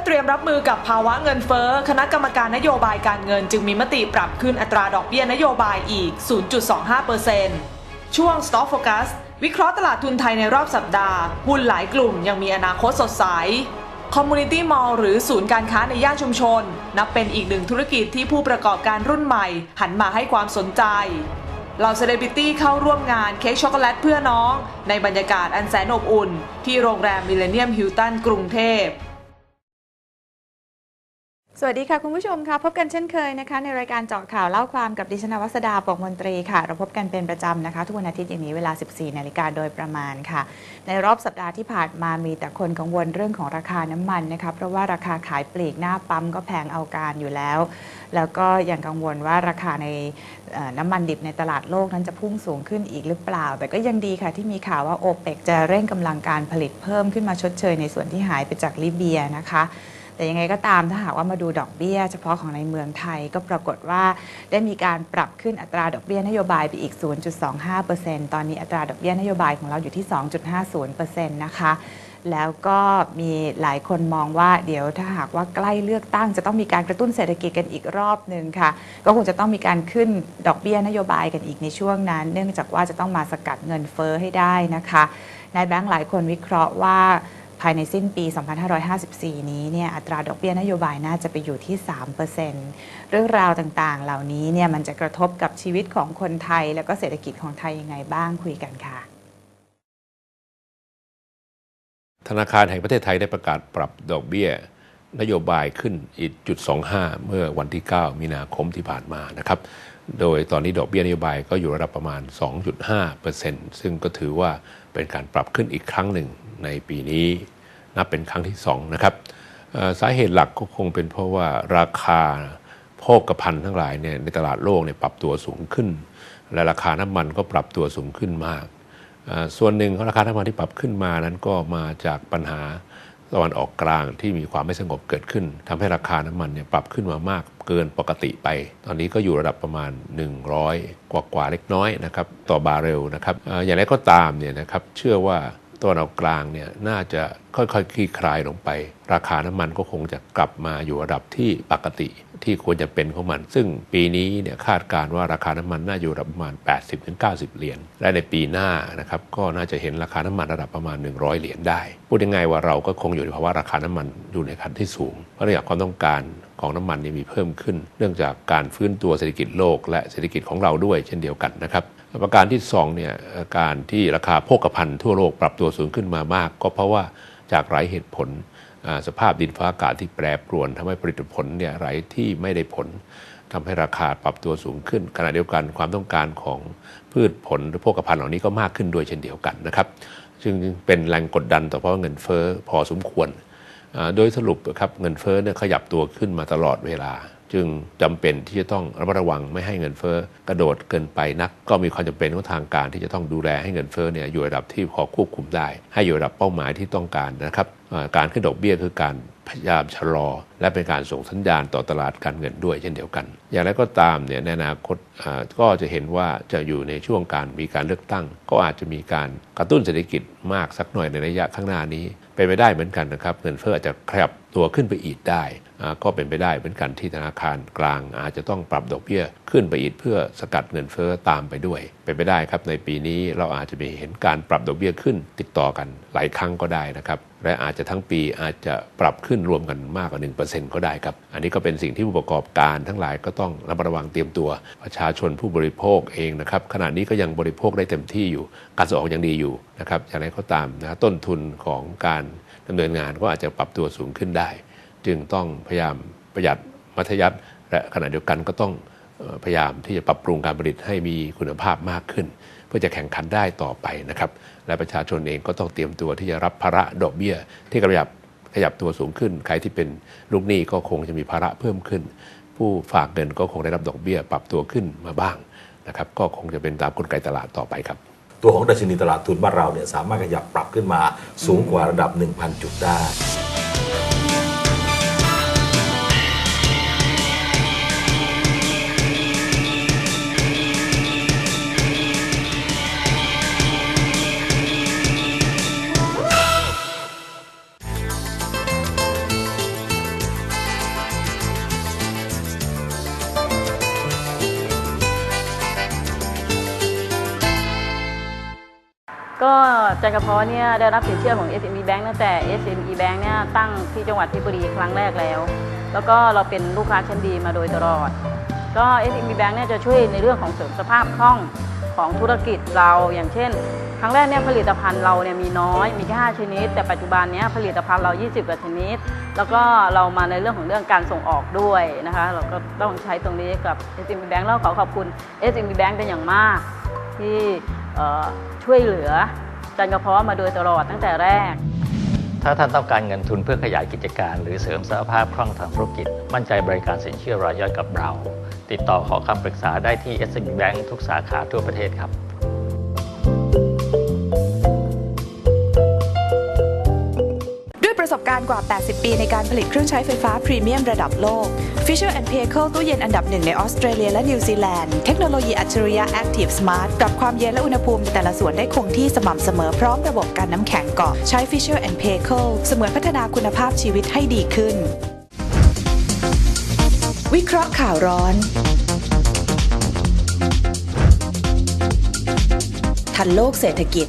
่อเตรียมรับมือกับภาวะเงินเฟ้อ คณะกรรมการนโยบายการเงินจึงมีมติปรับขึ้นอัตราดอกเบี้ยนโยบายอีก 0.25%ช่วง Stock Focus วิเคราะห์ตลาดทุนไทยในรอบสัปดาห์ หุ้นหลายกลุ่มยังมีอนาคตสดใส Community Mall หรือศูนย์การค้าในย่านชุมชน นับเป็นอีกหนึ่งธุรกิจที่ผู้ประกอบการรุ่นใหม่ หันมาให้ความสนใจเหล่าเซเลบริตี้เข้าร่วมงานเค้กช็อกโกแลตเพื่อน้อง ในบรรยากาศอันแสนอบอุ่น ที่โรงแรมมิเลเนียมฮิลตันกรุงเทพ สวัสดีค่ะ คุณผู้ชมค่ะพบกันเช่นเคยนะคะ ในรายการเจาะข่าวเล่าความกับดิฉันวัสดาปกมนตรีค่ะ เราพบกันเป็นประจำนะคะ ทุกวันอาทิตย์อย่างนี้เวลา 14 นาฬิกาโดยประมาณค่ะ ในรอบสัปดาห์ที่ผ่านมามีแต่คนกังวลเรื่องของราคาน้ำมันนะคะเพราะว่าราคาขายปลีกหน้าปั๊มก็แพงเอาการอยู่แล้ว แล้วก็ยังกังวลว่าราคาในน้ำมันดิบในตลาดโลกนั้นจะพุ่งสูงขึ้นอีกหรือเปล่า แต่ก็ยังดีค่ะที่มีข่าวว่าโอเปกจะเร่งกำลังการผลิตเพิ่มขึ้นมาชดเชยในส่วนที่หายไปจากลิเบียนะคะ แต่ยังไงก็ตามถ้าหากว่ามาดูดอกเบี้ย เฉพาะของในเมืองไทยก็ปรากฏว่าได้มีการปรับขึ้นอัตราดอกเบี้ยนโยบายไปอีก 0.25%ตอนนี้อัตราดอกเบี้ยนโยบายของเราอยู่ที่ 2.50%นะคะแล้วก็มีหลายคนมองว่าเดี๋ยวถ้าหากว่าใกล้เลือกตั้ง จะต้องมีการกระตุ้นเศรษฐกิจกันอีกรอบหนึ่งค่ะ ก็คงจะต้องมีการขึ้นดอกเบี้ยนโยบายกันอีกในช่วงนั้น เนื่องจากว่าจะต้องมาสกัดเงินเฟ้อให้ได้นะคะนายแบงค์หลายคนวิเคราะห์ว่า ภายในสิ้นปี 2554 นี้เนี่ยอัตราดอกเบี้ยนโยบายน่าจะไปอยู่ที่3%เรื่องราวต่างๆ เหล่านี้เนี่ยมันจะกระทบกับชีวิตของคนไทย แล้วก็เศรษฐกิจของไทยยังไงบ้างคุยกันค่ะ ธนาคารแห่งประเทศไทยได้ประกาศปรับดอกเบี้ยนโยบายขึ้นอีกจุด25 เมื่อวันที่ 9 มีนาคมที่ผ่านมานะครับ โดยตอนนี้ดอกเบี้ยนโยบายก็อยู่ระดับประมาณ 2.5%ซึ่งก็ถือว่า เป็นการปรับขึ้นอีกครั้งหนึ่งในปีนี้นับเป็นครั้งที่2นะครับสาเหตุหลักก็คงเป็นเพราะว่าราคาโภคภัณฑ์ทั้งหลายเนี่ยในตลาดโลกเนี่ยปรับตัวสูงขึ้น และราคาน้ำมันก็ปรับตัวสูงขึ้นมาก ส่วนหนึ่งของราคาน้ำมันที่ปรับขึ้นมานั้นก็มาจากปัญหา ตะวันออกกลางที่มีความไม่สงบเกิดขึ้นทำให้ราคาน้ำมันเนี่ยปรับขึ้นมามากเกินปกติไป ตอนนี้ก็อยู่ระดับประมาณ 100 กว่ากว่าเล็กน้อยนะครับต่อบาร์เรลนะครับอย่างไรก็ตามเนี่ยนะครับเชื่อว่า ตะวันออกกลางเนี่ยน่าจะค่อยๆคลี่คลายลงไป ราคาน้ำมันก็คงจะกลับมาอยู่ระดับที่ปกติที่ควรจะเป็นของมัน ซึ่งปีนี้เนี่ยคาดการว่าราคาน้ำมันน่าอยู่ระดับประมาณ 80-90 เหรียญและในปีหน้านะครับก็น่าจะเห็นราคาน้ำมันระดับประมาณ 100 เหรียญได้ พูดง่ายๆว่าเราก็คงอยู่ในภาวะราคาน้ำมันอยู่ในขั้นที่สูง เพราะเนื่องจากความต้องการของน้ำมันนี่มีเพิ่มขึ้น เนื่องจากการฟื้นตัวเศรษฐกิจโลก และเศรษฐกิจของเราด้วยเช่นเดียวกันนะครับ ประการที่สองเนี่ยการที่ราคาโภคภัณฑ์ทั่วโลกปรับตัวสูงขึ้นมามาก ก็เพราะว่าจากหลายเหตุผลสภาพดินฟ้าอากาศที่แปรปรวนทำให้ผลิตผลเนี่ยไหลที่ไม่ได้ผลทำให้ราคาปรับตัวสูงขึ้น ขณะเดียวกันความต้องการของพืชผลหรือโภคภัณฑ์เหล่านี้ก็มากขึ้นด้วยเช่นเดียวกันนะครับจึงเป็นแรงกดดันต่อเพราะเงินเฟ้อพอสมควร โดยสรุปครับเงินเฟ้อเนี่ยขยับตัวขึ้นมาตลอดเวลา จึงจำเป็นที่จะต้องระมัดระวังไม่ให้เงินเฟ้อกระโดดเกินไปนัก ก็มีความจำเป็นของทางการที่จะต้องดูแลให้เงินเฟ้อเนี่ยอยู่ระดับที่พอควบคุมได้ ให้อยู่ระดับเป้าหมายที่ต้องการนะครับการขึ้นดอกเบี้ยคือการพยายามชะลอ และเป็นการส่งสัญญาณต่อตลาดการเงินด้วยเช่นเดียวกัน อย่างไรก็ตามเนี่ยในอนาคตาก็จะเห็นว่าจะอยู่ในช่วงการมีการเลือกตั้ง ก็อาจจะมีการกระตุ้นเศรษฐกิจมากสักหน่อยในระยะข้างหน้านี้ เป็นไปได้เหมือนกันนะครับ เงินเฟ้ออาจจะขยับตัวขึ้นไปอีกได้ ก็เป็นไปได้เหมือนกันที่ธนาคารกลางอาจจะต้องปรับดอกเบี้ยขึ้นไปอีกเพื่อสกัดเงินเฟ้อตามไปด้วย เป็นไปได้ครับในปีนี้เราอาจจะมีเห็นการปรับดอกเบี้ยขึ้นติดต่อกันหลายครั้งก็ได้นะครับและอาจจะทั้งปีอาจจะปรับขึ้นรวมกันมากกว่า 1%ก็ได้ครับ อันนี้ก็เป็นสิ่งที่ผู้ประกอบการทั้งหลายก็ต้องระมัดระวังเตรียมตัว ประชาชนผู้บริโภคเองนะครับขณะนี้ก็ยังบริโภคได้เต็มที่อยู่ การส่งออกยังดีอยู่นะครับอย่างไรก็ตามนะต้นทุนของการดำเนินงานก็อาจจะปรับตัวสูงขึ้นได้ จึงต้องพยายามประหยัดมัธยัติและขณะเดียวกันก็ต้องพยายามที่จะปรับปรุงการผลิตให้มีคุณภาพมากขึ้น เพื่อจะแข่งขันได้ต่อไปนะครับและประชาชนเองก็ต้องเตรียมตัวที่จะรับภาระดอกเบี้ย ที่ขยับขยับตัวสูงขึ้น ใครที่เป็นลูกหนี้ก็คงจะมีภาระเพิ่มขึ้น ผู้ฝากเงินก็คงได้รับดอกเบี้ย ปรับตัวขึ้นมาบ้างนะครับก็คงจะเป็นตามกลไกตลาดต่อไปครับตัวของดัชนีตลาดทุนบ้านเราเนี่ยสามารถขยับปรับขึ้นมาสูงกว่าระดับ 1,000 จุดได้ จันกระเพาะเนี่ยได้รับสินเชื่อของ SME Bank ตั้งแต่ SME Bank เนี่ยตั้งที่จังหวัดเพชรบุรีครั้งแรกแล้ว แล้วก็เราเป็นลูกค้าชั้นดีมาโดยตลอด ก็ SME Bank เนี่ยจะช่วยในเรื่องของเสริมสภาพคล่องของธุรกิจเราอย่างเช่น ครั้งแรกเนี่ยผลิตภัณฑ์เราเนี่ยมีน้อยมีแค่5ชนิด แต่ปัจจุบันเนี้ยผลิตภัณฑ์เรา 20กว่าชนิด แล้วก็เรามาในเรื่องของเรื่องการส่งออกด้วยนะคะ เราก็ต้องใช้ตรงนี้กับ SME Bank แล้วขอขอบคุณ SME Bank เป็นอย่างมากที่ช่วยเหลือ จันกระเพาะมาโดยตลอดตั้งแต่แรก ถ้าท่านต้องการเงินทุนเพื่อขยายกิจการ หรือเสริมสภาพคล่องทางธุรกิจ มั่นใจบริการสินเชื่อรายย่อยกับเรา ติดต่อขอคำปรึกษาได้ที่ SMB Bank ทุกสาขาทั่วประเทศครับ ประสบการณ์กว่า 80 ปีในการผลิตเครื่องใช้ไฟฟ้าพรีเมียมระดับโลก Fisher p a y c e ตู้เย็นอันดับหนึ่งในออสเตรเลียและนิวซีแลนด์ เทคโนโลยีอัจฉริยะ Active Smart ปรับความเย็นและอุณหภูมิในแต่ละส่วนได้คงที่สม่ำเสมอพร้อมระบบการน้ำแข็งเกาะใช้ Fisher p a y c e เสมือนพัฒนาคุณภาพชีวิตให้ดีขึ้น วิเคราะห์ข่าวร้อนทันโลกเศรษฐกิจ